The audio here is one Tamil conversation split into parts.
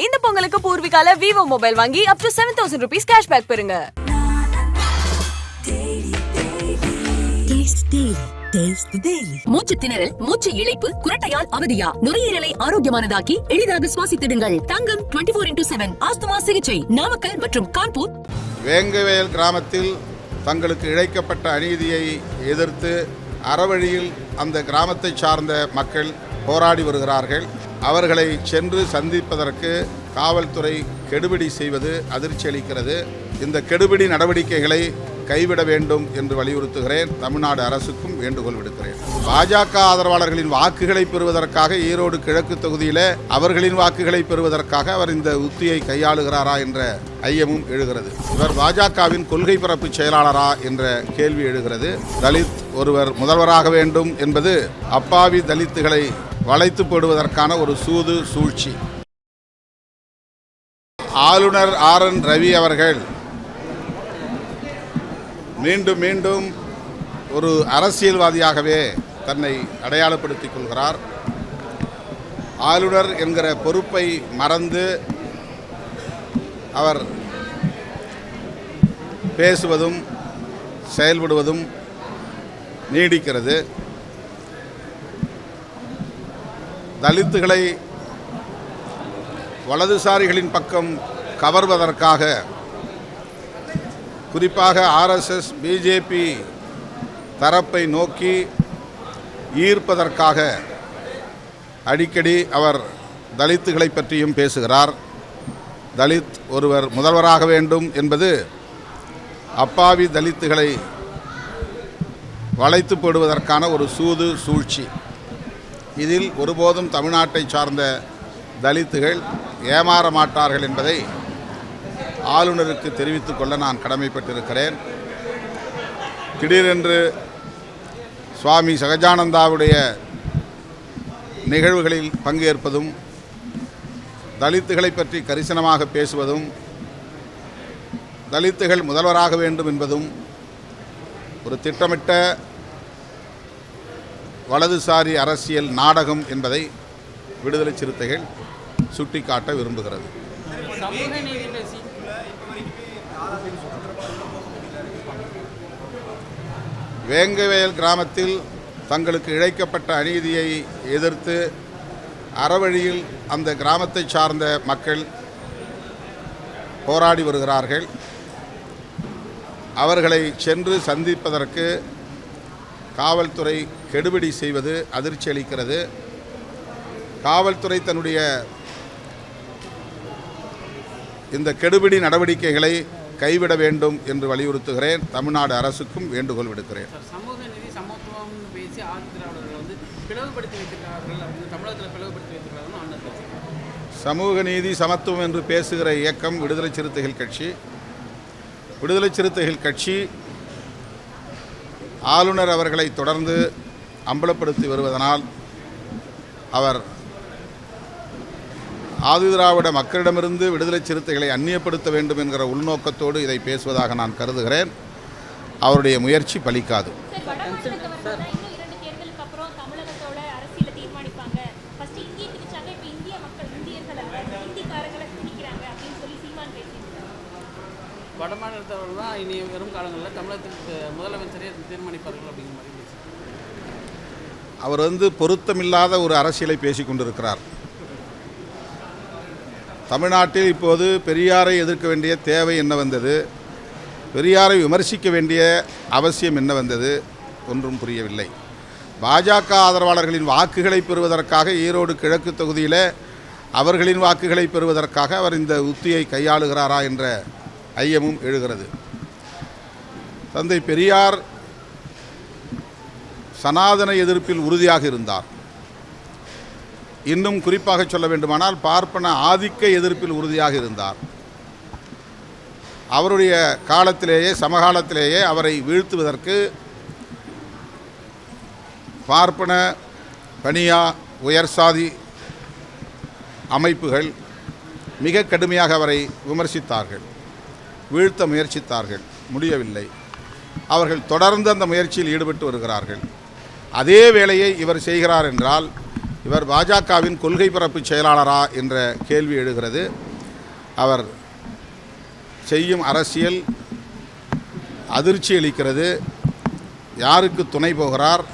இந்த பொங்கலுக்கு பூர்விகால விவோ மொபைல் வாங்கி up to seven thousand rupees cashback பெறுங்க. மூச்சு திணறல் மூச்சு இழைப்பு குரட்டையால் அவதியா? நுரையீரலை ஆரோக்கியமானதாக்கி எளிதாக சுவாசித்திடுங்கள். Thangam twenty four into seven asthma சிகிச்சை நாமக்கல் மற்றும் கான்பூர். வேங்கவேல் கிராமத்தில் தங்களுக்கு இழைக்கப்பட்ட அநீதியை எதிர்த்து அறவழியில் அந்த கிராமத்தை சார்ந்த மக்கள் போராடி வருகிறார்கள். அவர்களை சென்று சந்திப்பதற்கு காவல்துறை கெடுபிடி செய்வது அதிர்ச்சி அளிக்கிறது. இந்த கெடுபிடி நடவடிக்கைகளை கைவிட வேண்டும் என்று வலியுறுத்துகிறேன். தமிழ்நாடு அரசுக்கும் வேண்டுகோள் விடுக்கிறேன். பாஜக ஆதரவாளர்களின் வாக்குகளை பெறுவதற்காக ஈரோடு கிழக்கு தொகுதியில் அவர்களின் வாக்குகளை பெறுவதற்காக அவர் இந்த உத்தியை கையாளுகிறாரா என்ற ஐயமும் எழுகிறது. இவர் பாஜகவின் கொள்கை பரப்பு செயலாளரா என்ற கேள்வி எழுகிறது. தலித் ஒருவர் முதல்வராக வேண்டும் என்பது அப்பாவி தலித்துகளை வளைத்து போடுவதற்கான ஒரு சூது சூழ்ச்சி. ஆளுநர் ஆர் என் ரவி அவர்கள் மீண்டும் மீண்டும் ஒரு அரசியல்வாதியாகவே தன்னை அடையாளப்படுத்திக் கொள்கிறார். ஆளுநர் என்கிற பொறுப்பை மறந்து அவர் பேசுவதும் செயல்படுவதும் நீடிக்கிறது. தலித்துகளை வலதுசாரிகளின் பக்கம் கவர்வதற்காக குறிப்பாக ஆர்எஸ்எஸ் பிஜேபி தரப்பை நோக்கி ஈர்ப்பதற்காக அடிக்கடி அவர் தலித்துகளை பற்றியும் பேசுகிறார். தலித் ஒருவர் முதல்வராக வேண்டும் என்பது அப்பாவி தலித்துகளை வளைத்து போடுவதற்கான ஒரு சூது சூழ்ச்சி. இதில் ஒருபோதும் தமிழ்நாட்டை சார்ந்த தலித்துகள் ஏமாற மாட்டார்கள் என்பதை ஆளுநருக்கு தெரிவித்துக் கொள்ள நான் கடமைப்பட்டிருக்கிறேன். திடீரென்று சுவாமி சகஜானந்தாவுடைய நிகழ்வுகளில் பங்கேற்பதும் தலித்துகளை பற்றி கரிசனமாக பேசுவதும் தலித்துகள் முதல்வராக வேண்டும் என்பதும் ஒரு திட்டமிட்ட வலதுசாரி அரசியல் நாடகம் என்பதை விடுதலை சிறுத்தைகள் சுட்டிக்காட்ட விரும்புகிறது. வேங்கவேல் கிராமத்தில் தங்களுக்கு இழைக்கப்பட்ட அநீதியை எதிர்த்து அறவழியில் அந்த கிராமத்தை சார்ந்த மக்கள் போராடி வருகிறார்கள். அவர்களை சென்று சந்திப்பதற்கு காவல்துறை கெடுபிடி செய்வது அதிர்ச்சி அளிக்கிறது. காவல்துறை தன்னுடைய இந்த கெடுபிடி நடவடிக்கைகளை கைவிட வேண்டும் என்று வலியுறுத்துகிறேன். தமிழ்நாடு அரசுக்கும் வேண்டுகோள் விடுக்கிறேன். சமூக நீதி சமத்துவம் என்று பேசுகிற இயக்கம் விடுதலை சிறுத்தைகள் கட்சி. விடுதலை சிறுத்தைகள் கட்சி ஆளுநர் அவர்களை தொடர்ந்து அம்பலப்படுத்தி வருவதனால் அவர் ஆதிதிராவிட மக்களிடமிருந்து விடுதலை சிறுத்தைகளை அந்நியப்படுத்த வேண்டும் என்கிற உள்நோக்கத்தோடு இதை பேசுவதாக நான் கருதுகிறேன். அவருடைய முயற்சி பலிக்காது. சார் வட மாநிலத்தவர்கள் தான் இன்னும் இரண்டு தேர்தலுக்கு அப்புறம் தமிழகத்தோட அரசியலை தீர்மானிப்பாங்க. ஃபர்ஸ்ட் இந்திய திணிச்சாங்க இப்போ இந்திய மக்கள் இந்தியர்கள் அல்ல இந்திக்காரங்களை திணிக்கிறாங்க அப்படின்னு சொல்லி சீமான் பேசியிருக்காங்க வட மாநிலத்தவர்கள் தான் இனி வரும் காலங்களில் தமிழகத்திற்கு முதலமைச்சரே தீர்மானிப்பார்கள் அப்படிங்கிற மாதிரி அவர் வந்து பொருத்தமில்லாத ஒரு அரசியலை பேசி கொண்டிருக்கிறார். தமிழ்நாட்டில் இப்போது பெரியாரை எதிர்க்க வேண்டிய தேவை என்ன வந்தது? பெரியாரை விமர்சிக்க வேண்டிய அவசியம் என்ன வந்தது? ஒன்றும் புரியவில்லை. பாஜக ஆதரவாளர்களின் வாக்குகளை பெறுவதற்காக ஈரோடு கிழக்கு தொகுதியில் அவர்களின் வாக்குகளை பெறுவதற்காக அவர் இந்த உத்தியை கையாளுகிறாரா என்ற ஐயமும் எழுகிறது. தந்தை பெரியார் சனாதன எதிர்ப்பில் உறுதியாக இருந்தார். இன்னும் குறிப்பாக சொல்ல வேண்டுமானால் பார்ப்பன ஆதிக்க எதிர்ப்பில் உறுதியாக இருந்தார். அவருடைய காலத்திலேயே சமகாலத்திலேயே அவரை வீழ்த்துவதற்கு பார்ப்பன பனியா உயர் சாதி அமைப்புகள் மிக கடுமையாக அவரை விமர்சித்தார்கள் வீழ்த்த முயற்சித்தார்கள் முடியவில்லை. அவர்கள் தொடர்ந்து அந்த முயற்சியில் ஈடுபட்டு வருகிறார்கள். அதே வேலையை இவர் செய்கிறார் என்றால் இவர் பாஜகவின் கொள்கை பரப்பு செயலாளரா என்ற கேள்வி எழுகிறது. அவர் செய்யும் அரசியல் அதிர்ச்சி அளிக்கிறது. யாருக்கு துணை போகிறார்?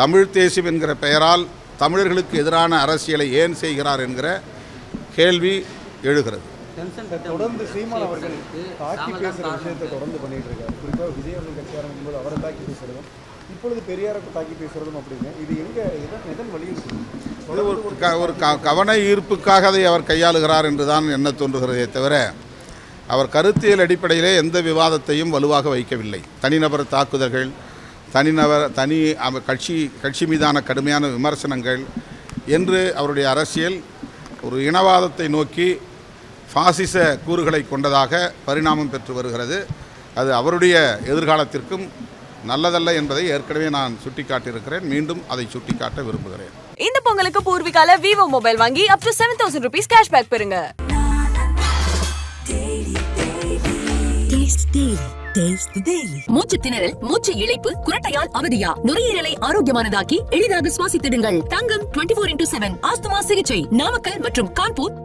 தமிழ் தேசியம் என்கிற பெயரால் தமிழர்களுக்கு எதிரான அரசியலை ஏன் செய்கிறார் என்கிற கேள்வி எழுகிறது. தொடர்ந்து சீமான் அவர்கள் தாக்கி பேசுகிற விஷயத்தை தொடர்ந்து பண்ணிட்டு இருக்காரு குறிப்பாக விஜய் அவர்கள் கட்சி ஆரம்பிக்கும் போது அவரை தாக்கி பேசுறதும் இப்பொழுது பெரியாரை தாக்கி பேசுறதும் அப்படின்னு. இது எங்க எதன் எதன் இது ஒரு க ஒரு க கவன ஈர்ப்புக்காக அதை அவர் கையாளுகிறார் என்று தான் எண்ண தோன்றுகிறதே தவிர அவர் கருத்தியல் அடிப்படையிலே எந்த விவாதத்தையும் வலுவாக வைக்கவில்லை. தனிநபர் தாக்குதல்கள் தனிநபர் தனி கட்சி கட்சி மீதான கடுமையான விமர்சனங்கள் என்று அவருடைய அரசியல் ஒரு இனவாதத்தை நோக்கி பாசிச கூறுகளை கொண்டதாக பரிணாமம் பெற்று வருகிறது. அது அவருடைய எதிர்காலத்திற்கும் நல்லதல்ல என்பதை ஏற்கனவே நான் சுட்டிக்காட்டியிருக்கிறேன். மீண்டும் அதை சுட்டிக்காட்ட விரும்புகிறேன். இந்த பொங்கலுக்கு பூர்விகால விவோ மொபைல் வாங்கி up to seven thousand rupees cashback பெறுங்க. Taste Daily. Taste the Daily. மூச்சு திணறல் மூச்சு இழைப்பு குரட்டையால் அவதியா? நுரையீரலை ஆரோக்கியமானதாக்கி எளிதாக சுவாசித்திடுங்கள். தங்கம் 24 இன்டூ செவன் ஆஸ்துமா சிகிச்சை நாமக்கல் மற்றும் கான்பூர்.